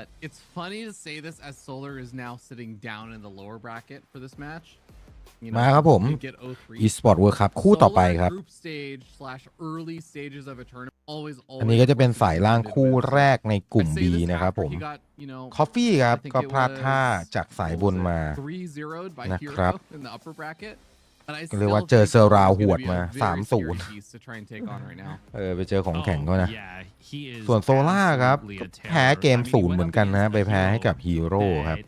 Uh, it's funny to say this as Solar is now sitting down in the lower bracket for this match. มาครับผม e s p o r t World Cup คู่ต่อไปครับอันนี้ก็จะเป็นสายล่างคู่แรกในกลุ่ม B นะครับผม h o t you คอฟฟี่ครับก็พลาดท่าจากสายบนมานะครับเรียกว่าเจอเซอร์ราวหวดมาสามศูนย์เออไปเจอของแข็งเขานะ ส่วนโซล่าครับ แพ้เกมศูนย์เหมือนกันนะ ไปแพ้ให้กับฮีโร่ครับ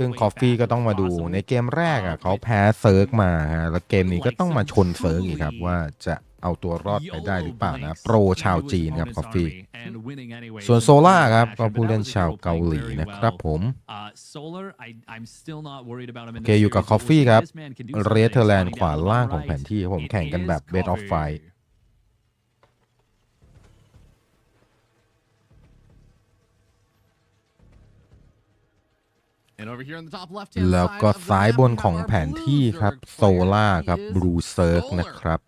ซึ่งคอฟฟี่ก็ต้องมาดูในเกมแรกอ่ะเขาแพ้เซิร์กมาฮะแล้วเกมนี้ก็ต้องมาชนเซิร์กอีกครับ ว่าจะเอาตัวรอดไปได้หรือเปล่านะ โปรชาวจีนครับคอฟฟี่ส่วนโซล่าครับ ก็ผู้เล่นชาวเกาหลีนะครับผมโอเคอยู่กับคอฟฟี่ครับ เรเธอร์แลนด์ขวาล่างของแผนที่ผมแข่งกันแบบเบสออฟไฟแล้วก็ซ้ายบนของแผนที่ครับโซล่าครับบลูเซิร์กนะครับ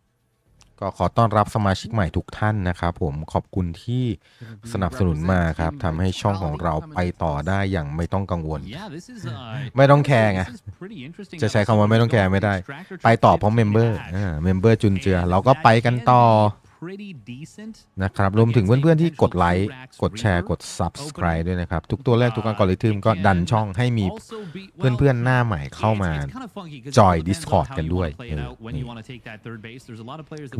ก็ขอต้อนรับสมาชิกใหม่ทุกท่านนะครับ ผมขอบคุณที่สนับสนุนมาครับทำให้ช่องของเราไปต่อได้อย่างไม่ต้องกังวล ไม่ต้องแคร์ไงจะใช้คำว่าไม่ต้องแคร์ไม่ได้ ไปต่อเพราะเมมเบอร์เมมเบอร์จุนเจือ เราก็ไปกันต่อนะครับรวมถึงเพื่อนๆที่กดไลค์กดแชร์ กด Subscribe ด้วยนะครับ ทุกตัวแรกทุกการกอริทึมก็ดันช่องให้มีเพื่อนๆหน้าใหม่เข้ามา จอย Discord กันด้วย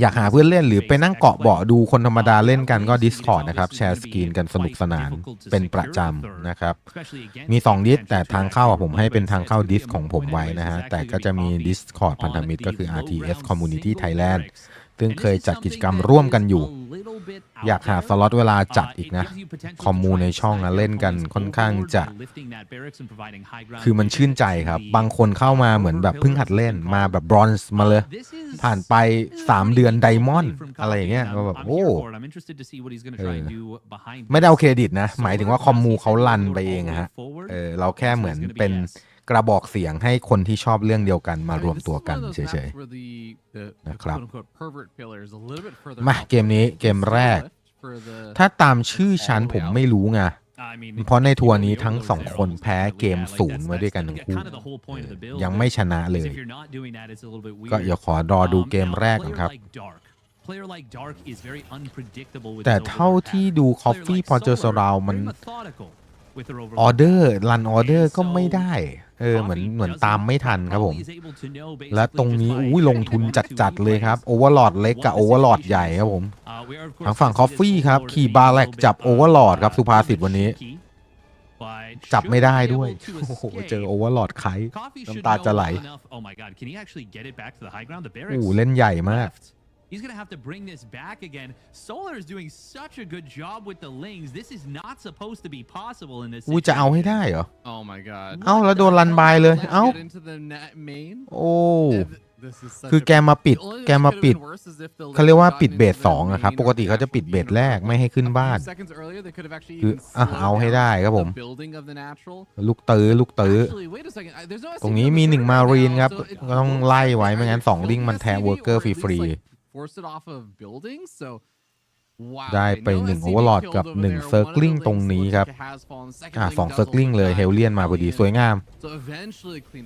อยากหาเพื่อนเล่นหรือไปนั่งเกาะเบาะดูคนธรรมดาเล่นกันก็ Discord นะครับ แชร์สกรีนกันสนุกสนานเป็นประจำนะครับ มี 2 ดิสแต่ทางเข้าผมให้เป็นทางเข้าดิสของผมไว้นะฮะแต่ก็จะมี Discord พันธมิตรก็คือ RTS Community Thailand ซึ่งเคยจัดกิจกรรมร่วมกันอยู่ อยากหาสล็อตเวลาจัดอีกนะคอมมูในช่องนะเล่นกันค่อนข้างจะ คือมันชื่นใจครับบางคนเข้ามาเหมือนแบบเพิ่งหัดเล่นมาแบบบรอนซ์มาเลยผ่านไป 3 เดือนไดมอนด์อะไรอย่างเงี้ยแบบโอ้ไม่ได้เอาเครดิตนะ หมายถึงว่าคอมมูเขาลันไปเองฮะเออเราแค่เหมือนเป็นกระบอกเสียงให้คนที่ชอบเรื่องเดียวกันมารวมตัวกันเฉยๆนะครับมาเกมนี้เกมแรก ถ้าตามชื่อชั้นผมไม่รู้ไงเพราะในทัวร์นี้ทั้งสองคนแพ้เกมศูนย์มาด้วยกันทั้งคู่ยังไม่ชนะเลย ก็อย่าขอรอดูเกมแรกก่อนครับ แต่เท่าที่ดูคอฟฟี่พอเจอสราวมันออเดอร์รันออเดอร์ก็ไม่ได้เออเหมือนเหมือนตามไม่ทันครับผม และตรงนี้อุ้ยลงทุนจัดๆเลยครับ โอเวอร์โหลดเล็กกับโอเวอร์โหลดใหญ่ครับผมทางฝั่งคอฟฟี่ ครับ ขี่บาแลกจับโอเวอร์โหลดครับสุภาษิตวันนี้ จับไม่ได้ด้วย โอ้โหเจอโอเวอร์โหลดไคน้ำตาจะไหลโอ้เล่นใหญ่มาก He's going have to bring this back again. Solar is doing such a good job with the lings. This is not supposed to be possible in this. จะเอาให้ได้เหรอ Oh my god. เอาแล้วโดนลันบายเลย เอาโอ้ คือแกมาปิด แกมาปิด เขาเรียกว่าปิดเบสสองนะครับปกติเขาจะปิดเบสแรกไม่ให้ขึ้นบ้าน คือเอาให้ได้ครับผม ลูกเตื้อลูกเตื้อตรงนี้มีหนึ่งมารีนครับก็ต้องไล่ไว้ ไม่งั้นสองลิงมันแทงเวิร์กเกอร์ฟรี force it off of buildings so ได้ไปหนึ่งโอเวอร์ลดกับหนึ่งเซอร์คลิงตรงนี้ครับ อ่าสองเซอร์คลิงเลยเฮลเลียนมาพอดีสวยงาม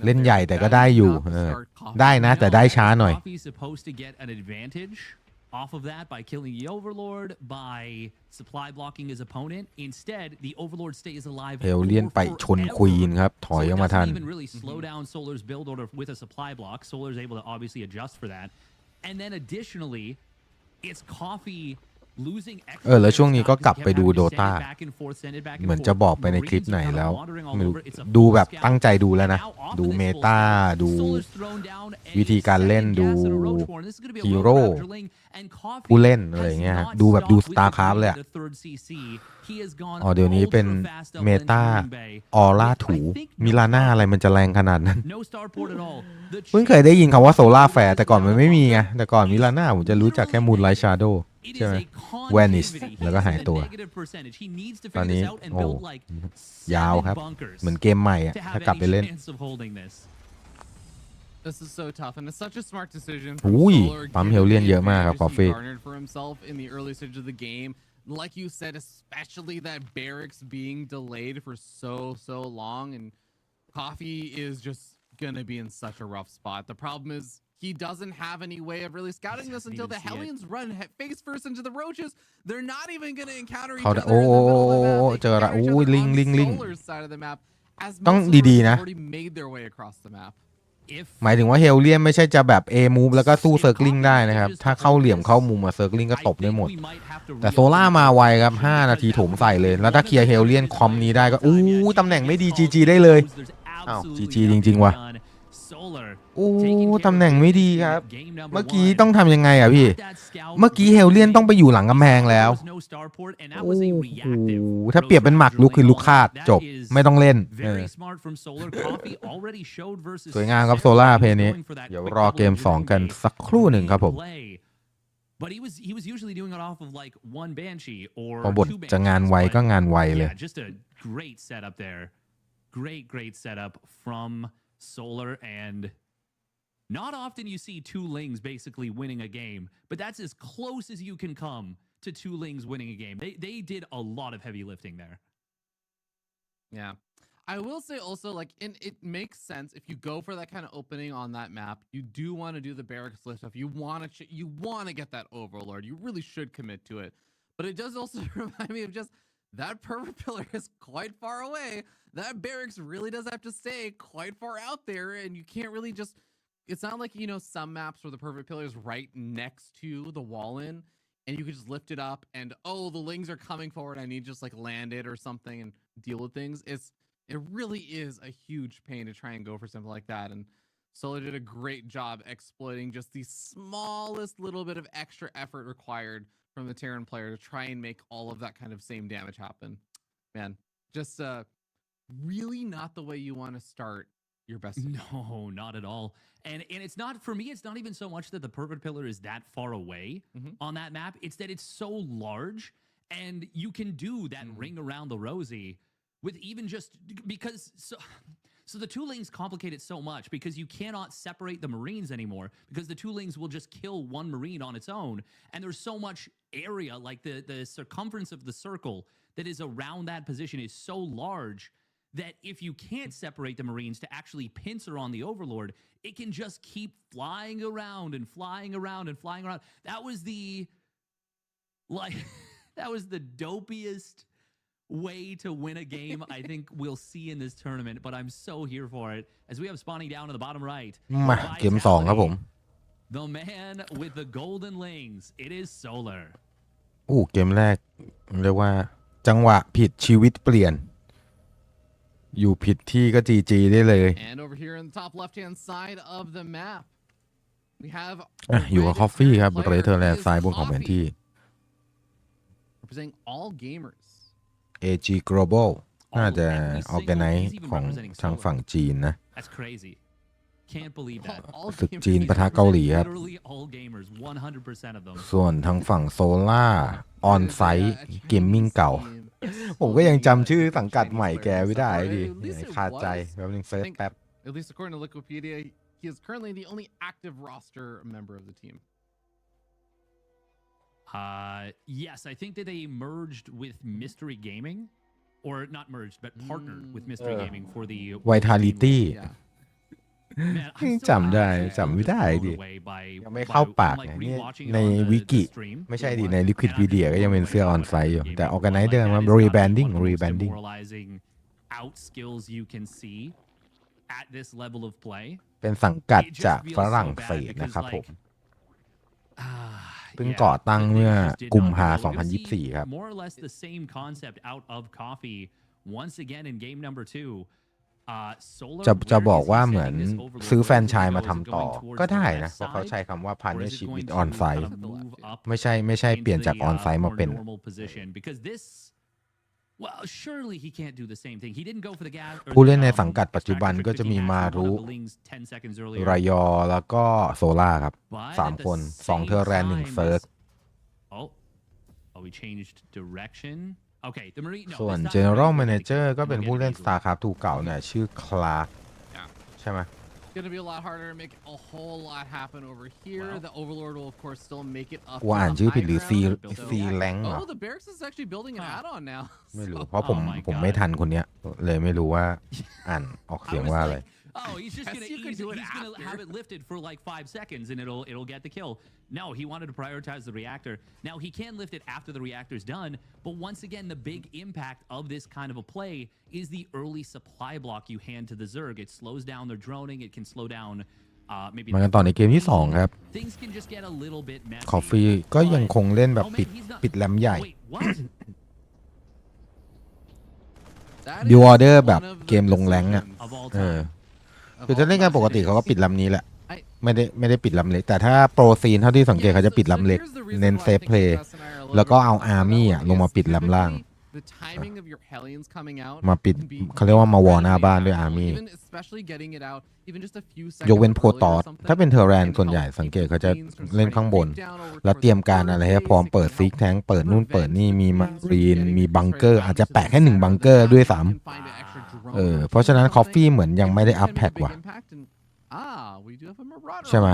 เล่นใหญ่แต่ก็ได้อยู่เออได้นะแต่ได้ช้าหน่อย off of that by killing the Overlord, by supply blocking his opponent. Instead, the Overlord stays alive. เอลเลียนไปชนควีนครับ ถอยออกมาทัน o it o n even really slow down Solar's build order with a supply block. Solar's able to obviously adjust for that. and then additionally it's coffee เออแล้วช่วงนี้ก็กลับไปดูโดตาเหมือนจะบอกไปในคลิปไหนแล้ว ดูแบบตั้งใจดูแล้วนะ ดูเมตาดู วิธีการเล่น ดูฮีโร่ผู้เล่นอะไรเงี้ย ดูแบบดูสตาร์คราฟเลยอะอ๋อเดี๋ยวนี้เป็นเมตาออร่าถูมิลาน่าอะไรมันจะแรงขนาดนั้นเพิ่งเคยได้ยินคำว่า โซล่าแฟร์แต่ก่อนมันไม่มีไงแต่ก่อนมิลาน่าผมจะรู้จักแค่มูนไลท์ชาร์โดใช่ไหมเวนิส แล้วก็หายตัว ตอนนี้โอ้ยาวครับเหมือนเกมใหม่อะถ้ากลับไปเล่น This is so tough, and it's such a smart decision. อุ้ยปั๊มเฮลเลียนเยอะมากครับกอล์ฟเฟก garnered for himself in the early stage of the game. Like you said, especially that barracks being delayed for so so long, and Coffee is just gonna be in such a rough spot. The problem is he doesn't have any way of really scouting this until the Hellions run face first into the roaches. They're not even gonna encounter each เขา other. oh, in โอ้ the โอ้ middle โอ้ of โอ้ the โอ้ map. เจ They Oh, oh, ละ each อุ้ย other Oh, on ลิงลิง Solar's side of the map. As ต้อง Mercer ดี has ๆนะ Already made their way across the map. หมายถึงว่าเฮลเลียนไม่ใช่จะแบบ A มู e แล้วก็สู้เซิร์คลิงได้นะครับ ถ้าเข้าเหลี่ยมเข้ามุมอะเซิร์คลิงก็ตบได้หมด แต่โซล่ามาไวครับ 5 นาทีถมใส่เลย แล้วถ้าเคลียร์เฮลเลียนคอมนี้ได้ก็ อู้ตำแหน่งไม่ดี GG ได้เลยอ้าว GG จริง ๆ ว่ะโอ้ ตำแหน่งไม่ดีครับ เมื่อกี้ต้องทำยังไงอ่ะพี่ เมื่อกี้เฮลเลียนต้องไปอยู่หลังกำแพงแล้ว โอ้โหถ้าเปรียบเป็นหมักลุกคือลุกคาด จบไม่ต้องเล่น สวยงามครับโซล่าเพลนี้ เดี๋ยวรอเกม2กันสักครู่หนึ่งครับผม b บ t he was he was i t o f like one o พอบทจะงานไวก็งานไวเลย just a great setup there great great setup from Solar and not often you see two Lings basically winning a game, but that's as close as you can come to two Lings winning a game. They they did a lot of heavy lifting there. Yeah. I will say also like and it makes sense if you go for that kind of opening on that map, you do want to do the barracks list stuff. You want to ch- you want to get that overlord. You really should commit to it. But it does also remind me of just that purple pillar is quite far away. That barracks really does have to stay quite far out there, and you can't really just. It's not like you know some maps where the perfect pillar is right next to the wall in, and you can just lift it up and oh the lings are coming forward. I need to just like land it or something and deal with things. It's it really is a huge pain to try and go for something like that. And Solar did a great job exploiting just the smallest little bit of extra effort required from the Terran player to try and make all of that kind of same damage happen. Man, just uh, really not the way you want to start your best. No, not at all. And and it's not for me. It's not even so much that the perfect pillar is that far away mm-hmm. on that map. It's that it's so large, and you can do that mm-hmm. ring around the rosy with even just because so so the Tulings complicate it so much because you cannot separate the Marines anymore because the Tulings will just kill one Marine on its own. And there's so much area, like the, the circumference of the circle that is around that position is so large that if you can't separate the Marines to actually pincer on the Overlord, it can just keep flying around and flying around and flying around. That was the, like, that was the dopiest way to win a game I think we'll see in this tournament, but I'm so here for it. As we have spawning down to the bottom right. มาเกมสองครับผม The man with the golden wings. It is Solar. โอ้เกมแรกเรียกว่าจังหวะผิดชีวิตเปลี่ยน อยู่ผิดที่ก็จีจีได้เลย And over here n the top left hand side of the map. We have อ่ะอยู่กับคอฟฟี่ครับ เรเธอร์แลนด์ซ้ายบนของแผนที่ representing all gamers. AG Global น่าจะ organize ของทางฝั่งจีนนะศึกจีนปะทะเกาหลีครับ ส่วนทางฝั่งโซล่าออนไซต์เกมมิ่งเก่า ผมก็ยังจำชื่อสังกัดใหม่แกไม่ได้ดิขาดใจแป๊บนึงเฟซแป๊บ he is currently the only active roster member of the team. Uh, yes, I think that they merged with Mystery Gaming, or not merged, but partnered mm. with Mystery uh, Gaming for the Vitality. จำจำได้ จำไม่ได้ดิยังไม่เข้าปากเนี่ยในวิกิไม่ใช่ดิ ในลิควิดวีดีโอก็ยังเป็นเสื้อออนไซต์อยู่ แต่ออแกไนเดอร์มันรีแบนดิ้งรีแบนดิ้งเป็นสังกัดจากฝรั่งเศสนะครับผมเพิ่งก่อตั้งเมื่อกุมภา2024 ครับ more or less the same concept out of coffee once again in game number two จะจะบอกว่าเหมือนซื้อแฟนชายมาทำต่อ ก็ได้นะ เพราะเขาใช้คำว่า partnership with on site ไม่ใช่ไม่ใช่เปลี่ยนจาก on site มาเป็นผู้เล่นในสังกัดปัจจุบันก็จะมีมารุรายอแล้วก็โซล่าครับ3คน2เทอร์แรนหนึ่งเซิร์ฟส่วน General Manager ก็เป็นผู้เล่นสตาร์ครับถูกเก่าเนี่ย ชื่อคลาร์ใช่ไหม gonna be a lot harder to make a whole lot happen over here. Wow. The Overlord will, of course, still make it up. กู to อ่าน t h ชื่อผิดหรือ n d ซีซีแรงเหรอ Oh, the barracks is actually building an add-on now. ไม่รู้เพราะผมผมไม่ทันคนเนี้ย เลยไม่รู้ว่าอ่านออกเสียงว่าอะไร Oh, he's just gonna he's, he's gonna have it lifted for like five seconds and it'll it'll get the kill. No, he wanted to prioritize the reactor. Now he can lift it after the reactor's done, but once again, the big impact of this kind of a play is the early supply block you hand to the Zerg. It slows down their droning. It can slow down. Uh, maybe มากันต่อในเกมที่2ครับ things can just get a little bit messy. ขอฟรีก็ยังคงเล่นแบบ Oh, คือถ้าเล่นงานปกติเขาก็ปิดลำนี้แหละ ไม่ได้ไม่ได้ปิดลำเล็กแต่ถ้าโปรซีนเท่าที่สังเกตเขาจะปิดลำเล็กเน้นเซฟเพลย์ แล้วก็เอาอาร์มี่อ่ะลงมาปิดลำล่างมาปิดเขาเรียกว่ามาวอหน้าบ้านด้วยอาร์มี่ยกเว้นโพตอสถ้าเป็นเทอร์แรนส่วนใหญ่สังเกตเขาจะเล่นข้างบน แล้วเตรียมการอะไรให้พร้อมเปิดซิกแทงเปิดนู่นเปิดนี่ มีมารีนมีบังเกอร์ อาจจะแปะแค่หนึ่งบังเกอร์ด้วยซ้ำเออเพราะฉะนั้นคอฟฟี่เหมือนยังไม่ได้อัพแพทว่ะใช่ไหม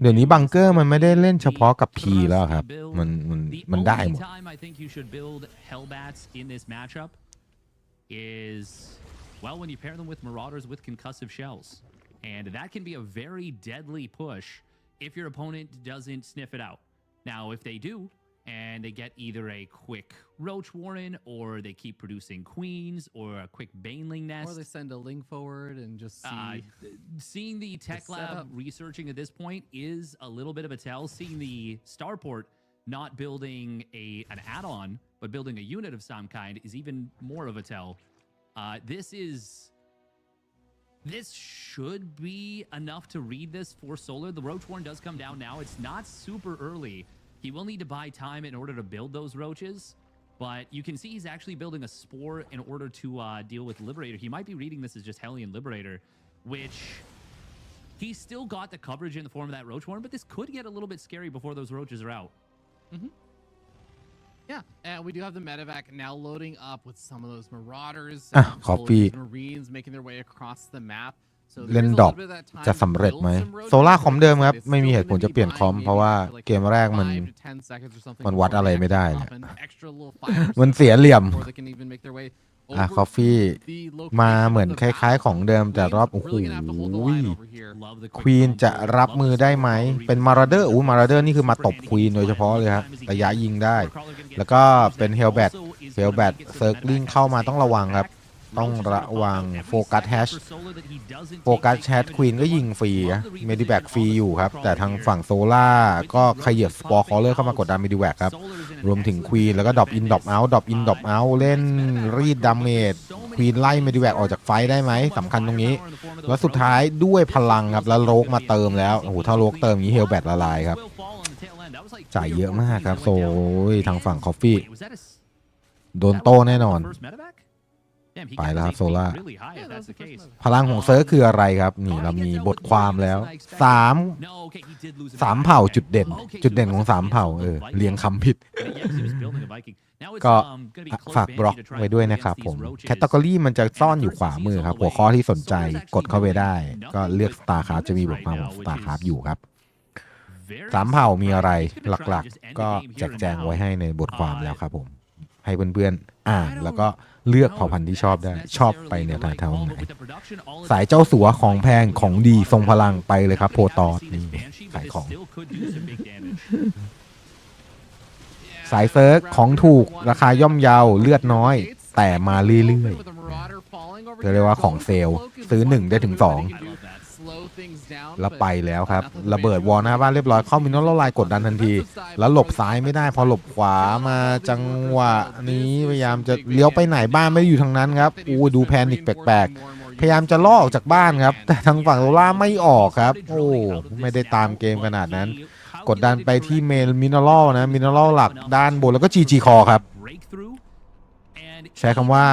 เดี๋ยวนี้บังเกอร์มันไม่ได้เล่นเฉพาะกับพีแล้วครับมันมันมันได้หมด is well when you pair them with marauders with concussive shells and that can be a very deadly push if your opponent doesn't sniff it out now if they do and they get either a quick roach warren or they keep producing queens or a quick baneling nest. Or they send a link forward and just uh, see. Uh, seeing the tech the lab researching at this point is a little bit of a tell. Seeing the starport not building a an add-on but building a unit of some kind is even more of a tell. Uh, this is this should be enough to read this for solar. The roach warren does come down now. It's not super early. He will need to buy time in order to build those roaches, but you can see he's actually building a spore in order to uh, deal with Liberator. He might be reading this as just Hellion Liberator, which he still got the coverage in the form of that roach worm, but this could get a little bit scary before those roaches are out. Mm -hmm. Yeah, and we do have the medevac now loading up with some of those marauders, ah, marines making their way across the map. เล่นดอกจะสำเร็จไหม โซล่าคอมเดิมครับ ไม่มีเหตุผลจะเปลี่ยนคอม เพราะว่าเกมแรกมันมันวัดอะไรไม่ได้แหละมันเสียเหลี่ยมอ่ะคอฟฟี่มาเหมือนคล้ายๆ ของเดิมแต่รอบโอ้โหควีนจะรับมือได้ไหมเป็นมาราเดอร์อู้มาราเดอร์นี่คือมาตบควีนโดยเฉพาะเลยครับระยะยิงได้ แล้วก็เป็นเฮลแบทเฮลแบทเซิร์กลิงเข้ามาต้องระวังครับต้องระวังโฟกัสแฮชโฟกัสแชท ควีนก็ยิงฟรีเมดิแบกฟรีอยู่ครับแต่ทางฝั่งโซล่า ก็ขยับสปอร์คอเลอร์เข้ามากดดันเมดิแบกครับ รวมถึงควีน แล้วก็ดรอปอินดรอปเอาดรอปอินดรอปเอาเล่นรีดดามเมจควีนไล่เมดิแบกออกจากไฟได้ไหมสำคัญตรงนี้ แล้วสุดท้ายด้วยพลังครับแล้วโลกมาเติมแล้วโอ้โหถ้าโลกเติมอย่างนี้เฮลแบตละลายครับจ่ายเยอะมากครับโซยทางฝั่งคอฟฟี่โดนโต้แน่นอนไปแล้วครับโซล่าพลังของเซิร์ฟคืออะไรครับ นี่เรามีบทความแล้วสามสามเผ่าจุดเด่น จุดเด่นของสามเผ่า เออเรียงคำผิด ก็ฝากบล็อกไว้ด้วยนะครับผม แคตตากรีมันจะซ่อนอยู่ขวามือครับ หัวข้อที่สนใจ กดเข้าไปได้ ก็เลือกสตาร์คร f บจะมีบทความของสตาร์คร f บอยู่ครับสามเผ่ามีอะไร หลักๆ ก็แจกแจงไว้ให้ในบทความแล้วครับผมให้เพื่อนๆ อ่านแล้วก็เลือกพผพันธุ์ที่ชอบได้ ชอบไปเนีายทางไหน สายเจ้าสัวของแพงของดีทรงพลังไปเลยครับโพตอส นี่ขายของ สายเซิร์ฟของถูกราคาย่อมเยาเลือดน้อย แต่มาเรื่อยๆเรียกว่าของเซลซื้อหนึ่งได้ถึงสองแล้วไปแล้วครับ ระเบิดวอลหน้าบ้านเรียบร้อย เข้ามินอลลายกดดันทันทีแล้วหลบซ้ายไม่ได้พอหลบขวามาจังหวะนี้พยายามจะเลี้ยวไปไหนบ้านไม่อยู่ทางนั้นครับอู้ดูแพนิกแปลกๆพยายามจะล่อออกจากบ้านครับ แต่ทางฝั่งโรล่าไม่ออกครับโอ้ไม่ได้ตามเกมขนาดนั้น กดดันไปที่เมลมินอลนะมินอลหลักด้านบนแล้วก็จีจีคอครับใช้คำว่า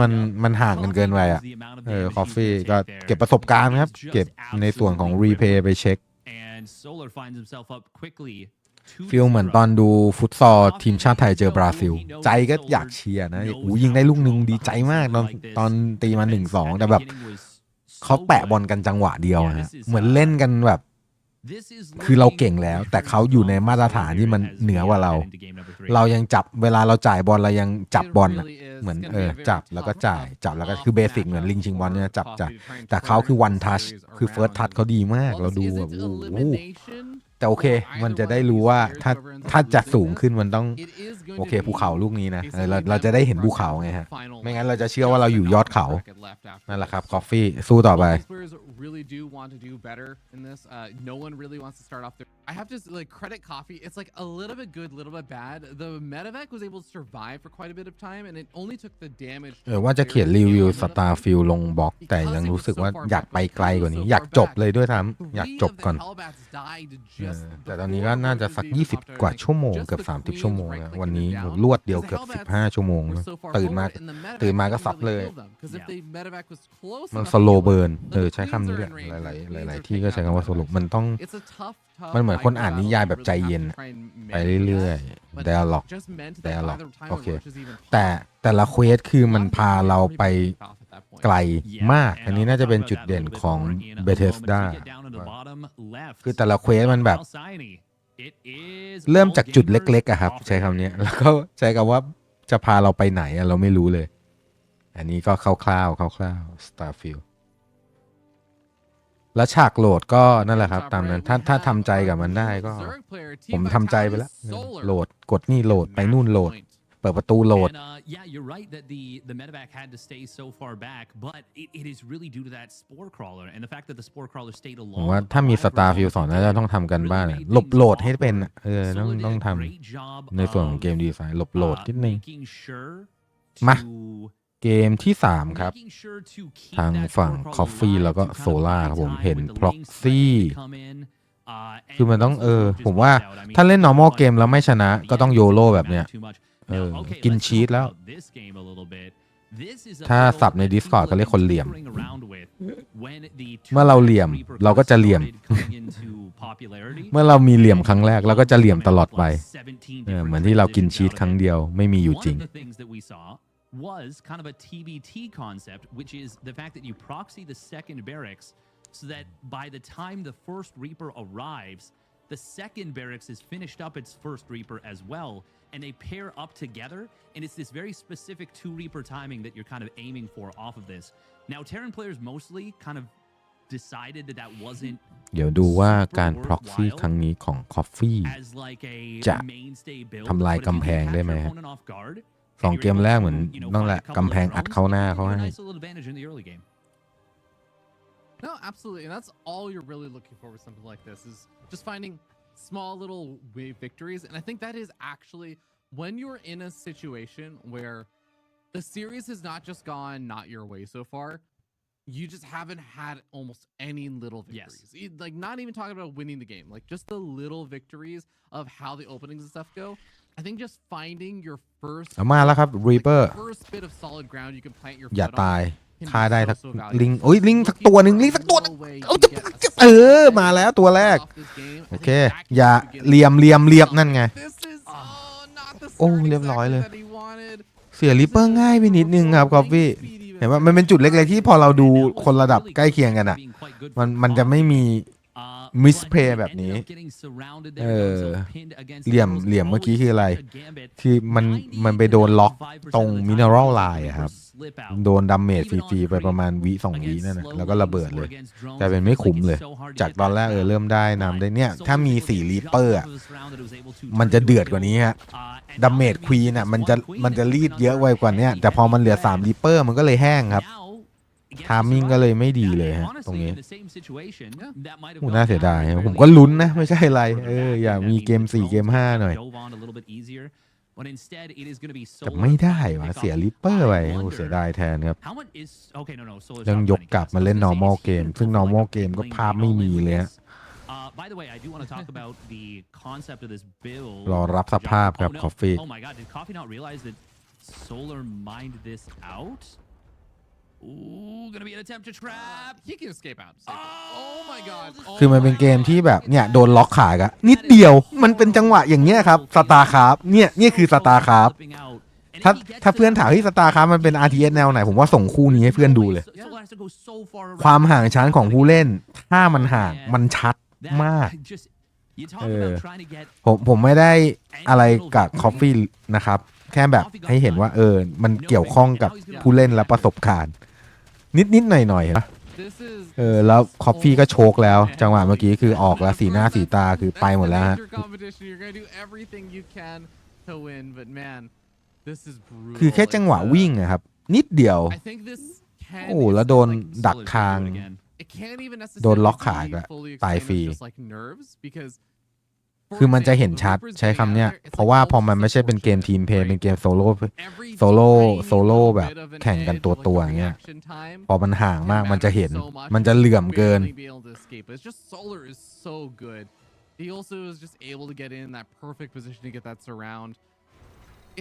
มันมันห่างกันเกินไปอ่ะ เออ คอฟฟี่ก็เก็บประสบการณ์ครับ เก็บในส่วนของรีเพย์ไปเช็ค ฟิลเหมือนตอนดูฟุตซอลทีมชาติไทยเจอบราซิล ใจก็อยากเชียร์นะอูยิงได้ลูกหนึ่งดีใจมาก ตอนตอนตีมาหนึ่งสองแต่แบบเขาแปะบอลกันจังหวะเดียวฮะเหมือนเล่นกันแบบคือเราเก่งแล้ว แต่เขาอยู่ในมาตรฐานที่มันเหนือกว่าเรา เรายังจับเวลาเราจ่ายบอลเรายังจับบอลเหมือนเออจับแล้วก็จ่ายจับแล้วก็คือเบสิกเหมือน ลิงชิงบอลเนี่ยจับจับแต่เขาคือวันทัชคือเฟิร์สทัชเขาดีมาก เราดูแบบโอ้โหต่โอเค มันจะได้รู้ว่าถ้าถ้าจะสูงขึ้นมันต้อง โอเคภูเขาลูกนี้นะ เราเราจะได้เห็นภูเขาไงฮะ ไม่งั้นเราจะเชื่อว่าเราอยู่ยอดเขา นั่นแหละครับคอฟฟี่สู้ต่อไป I have to like credit coffee. It's like a little bit good, little bit bad. The medevac was able to survive for quite a bit of time, and it only took the damage. เออว่าจะเขียนรีวิวสตาร์ฟิลลงบล็อกแต่ยังรู้สึกว่าอยากไปไกลกว่านี้ อยากจบเลยด้วยซ้ำอยากจบก่อนแต่ตอนนี้ก็น่าจะสัก 20 กว่าชั่วโมงเกือบ30 ชั่วโมงแล้ววันนี้ผรวดเดียวเกือบ 15 ชั่วโมงตื่นมาตื่นมาก็สับเลย มันสโลเบิร์นเออใช้คำนี้แหละหลายๆหลายๆที่ก็ใช้คำว่าสโลมันต้อง มันเหมือนคนอ่านนิยายแบบใจเย็น ไปเรื่อยๆ dialog dialog โอเค แต่ แต่ละเควสคือมันพาเราไปไกลมากอันนี้น่าจะเป็นจุดเด่นของ Bethesda คือแต่ละเควสมันแบบ เริ่มจากจุดเล็กๆอะครับใช้คำนี้แล้วก็ใช้คำว่าจะพาเราไปไหนเราไม่รู้เลย อันนี้ก็คร่าวๆคร่าวๆ Starfield แล้วฉากโหลดก็นั่นแหละครับ ตามนั้นถ้าถ้าทำใจกับมันได้ก็ ผมทำใจไปแล้ว โหลดกดนี่โหลดไปนู่นโหลดิดประตูโหลด y e ว่าถ้ามีสตาร์ฟิวสอนแล้วต้องทำกันบ้างหลบโหลดให้เป็นเออต้องต้องทำในส่วนของเกมดีไซน์หลบโหลดนิดนึงมา เกมที่ 3 ครับ ทางฝั่งคอฟฟี่แล้วก็โซล่าครับผมเห็นพล็อกซี่คือมันต้องเออ ผมว่าถ้าเล่น normal เกมแล้วไม่ชนะ ก็ต้องโยโลแบบเนี้ยเออกินชีสแล้ว ถ้าสับใน Discord ก็เรียกคนเหลี่ยม เมื่อเราเหลี่ยมเราก็จะเหลี่ยม เมื่อเรามีเหลี่ยมครั้งแรกเราก็จะเหลี่ยมตลอดไปเออเหมือนที่เรากินชีสครั้งเดียวไม่มีอยู่จริง was kind of a TBT concept, which is the fact that you proxy the second barracks so that by the time the first Reaper arrives, the second barracks has finished up its first Reaper as well. and they pair up together. And it's this very specific two Reaper timing that you're kind of aiming for off of this. Now, Terran players mostly kind of decided that that wasn't เดี๋ยวดูว่าการ proxy ครั้งนี้ของ Coffee as No, absolutely, and that's all you're really looking for with something like this is just finding small little victories. And I think that is actually when you're in a situation where the series has not just gone not your way so far, you just haven't had almost any little victories. Yes. Like not even talking about winning the game, like just the little victories of how the openings and stuff go. I think just finding your first like, first bit of solid ground you can plant your foot on ฆ่าได้สักลิงโอ้ยลิงสักตัวหนึ่งลิงสักตัวหนึ่งเอาจะเออมาแล้วตัวแรกโอเค อย่าเลียมเลียมเลียมนั่นไงโอ้เรียบร้อยเลย เสียลิปเปอร์ง่ายไปนิดนึงครับกอฟฟี่ เห็นว่ามันเป็นจุดเล็กๆที่พอเราดูคนระดับใกล้เคียงกันอ่ะมันมันจะไม่มีมิสเพย์แบบนี้เออเหลี่ยมเหลี่ยมเมื่อกี้คืออะไร ที่มันมันไปโดนล็อกตรงมินเนอรัลไลน์ครับ โดนดัมเมจฟรีๆไปประมาณวิสองวินั่นนะแล้วก็ระเบิดเลยกลายเป็นไม่ขุมเลย จากตอนแรกเออเริ่มได้นำได้เนี่ยถ้ามีสี่ลีเปอร์ มันจะเดือดกว่านี้ฮะดัมเมจควีนอ่ะมันจะมันจะรีดเยอะไวกว่านี้แต่พอมันเหลือสามลีเปอร์ มันก็เลยแห้งครับทามมิ่งก็เลยไม่ดีเลยฮะตรงนี้โอ้น่าเสียดาย ผมก็ลุ้นนะ ไม่ใช่อะไรเอออยากมีเกม 4 เกม 5 หน่อยแต่ไม่ได้วะเสียลิปเปอร์ไปโอ้เสียดายแทนครับยังยกกลับมาเล่น normal เกม ซึ่ง normal เกมก็ภาพไม่มีเลยฮะรอรับสภาพครับ คอฟฟี่ Ooh, gonna be an attempt to trap. He can escape out. Oh my god. คือมันเป็นเกมที่แบบเนี่ย โดนล็อกขากะนิดเดียว มันเป็นจังหวะอย่างเงี้ยครับสตาร์ครับเนี่ยนี่คือสตาร์ครับถ้าถ้าเพื่อนถามที่สตาร์ครับมันเป็น RTS แนวไหน ผมว่าส่งคู่นี้ให้เพื่อนดูเลย ความห่างชั้นของผู้เล่น ถ้ามันห่าง มันชัดมากเออผมผมไม่ได้อะไรกับคอฟฟี่นะครับค่แบบให้เห็นว่า เออ มันเกี่ยวข้องกับผู้เล่นและประสบการณ์นิดนิดหน่อยหน่อยเออ แล้วคอฟฟี่ก็โชกแล้ว จังหวะเมื่อกี้คือออกแล้วสีหน้าสีตาคือไปหมดแล้วฮะคือแค่จังหวะวิ่งนะครับ นิดเดียว โอ้ แล้วโดนดักคาง โดนล็อกขาอกแล้วตายฟรีคือมันจะเห็นชัดใช้คำเนี้ย เพราะว่าพอมันไม่ใช่เป็นเกมทีมเพย์เป็นเกมโซโล่โซโล่โซโล่แบบแข่งกันตัวตัวอย่างเงี้ย พอมันห่างมากมันจะเห็นมันจะเหลื่อมเกิน He also is just able to get in that perfect position to get that surround.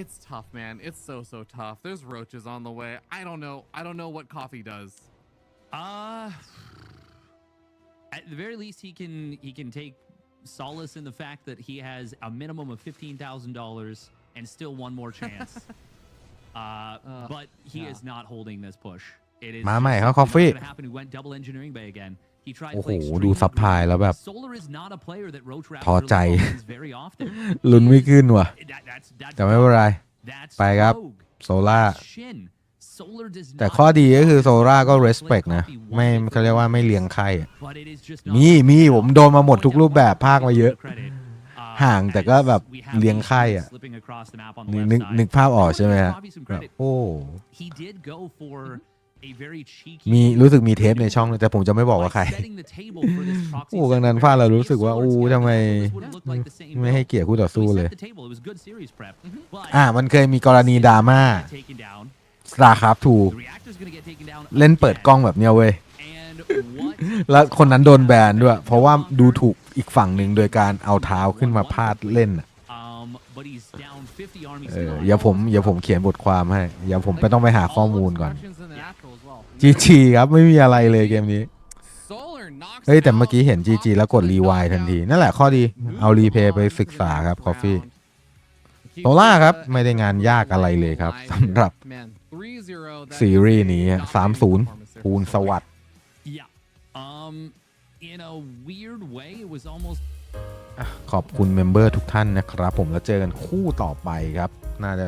It's tough, man. It's so, so tough. There's roaches on the way. I don't know. I don't know what coffee does. Uh, at the very least, he can he can take solace in the fact that he has a minimum of $15,000 and still one more chance. uh, uh, but he yeah. is not holding this push. It is มาใหม่ครับ Coffee h e went double engineering bay again. He tried โอ้ to โห p l y ดู e e m e ซับพาย e แล้วแบบ Solar is not a player that Roach Rap ท้อ r e l l y ใจ s very often. ลุ้นไม่ขึ้นว่ะ That- a t t h แต่ไม่เป็นไร r o e That's ไปครับ o g โซล่า a t แต่ข้อดีก็คือโซล่าก็ respect นะไม่เขาเรียกว่าไม่เลี้ยงใครมี มี ผมโดนมาหมดทุกรูปแบบภาคมาเยอะ ห่างแต่ก็แบบเลี้ยงไข่อ่ะนึกนึกนึกภาพออกใช่ไหมฮะโอ้ มีรู้สึกมีเทปในช่องแต่ผมจะไม่บอกว่าใครโอ้กังนั้นฟาาเรารู้สึกว่าอู้ทำไม ไม่ให้เกียรติคู่ต่อสู้เลย อ่า มันเคยมีกรณีดราม่าสตาร์ครับทูเล่นเปิดกล้องแบบเนี้ยเว้ย แล้วคนนั้นโดนแบนด้วย เพราะว่าดูถูกอีกฝั่งหนึ่งโดยการเอาเท้าขึ้นมาพาดเล่น เอออย่าผมอย่าผมเขียนบทความให้ อย่าผมไปต้องไปหาข้อมูลก่อนจีจีครับไม่มีอะไรเลยเกมนี้เฮ้ย แต่เมื่อกี้เห็นจีจีแล้วกดรีวายทันที นั่นแหละข้อดีเอารีเพย์ไปศึกษาครับคอฟฟี่โซล่าครับ ไม่ได้งานยากอะไรเลยครับสำหรับซีรีส์นี้สามศูนย์ภูนสวัสดิ์ขอบคุณเมมเบอร์ทุกท่านนะครับ ผมแล้วเจอกันคู่ต่อไปครับ น่าจะ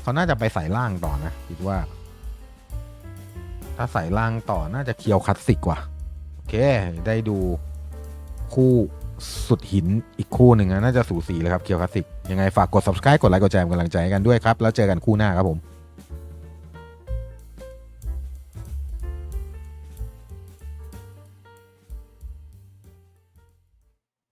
เขาน่าจะไปใส่ล่างต่อนะคิดว่า ถ้าใส่ล่างต่อน่าจะเคียวคลาสสิกกว่า โอเค ได้ดูคู่สุดหินอีกคู่หนึ่งนะน่าจะสูสีเลยครับเคียวคลาสสิก ยังไงฝากกด subscribe กดไลค์กดแชร์กำลังใจกันด้วยครับแล้วเจอกันคู่หน้าครับผม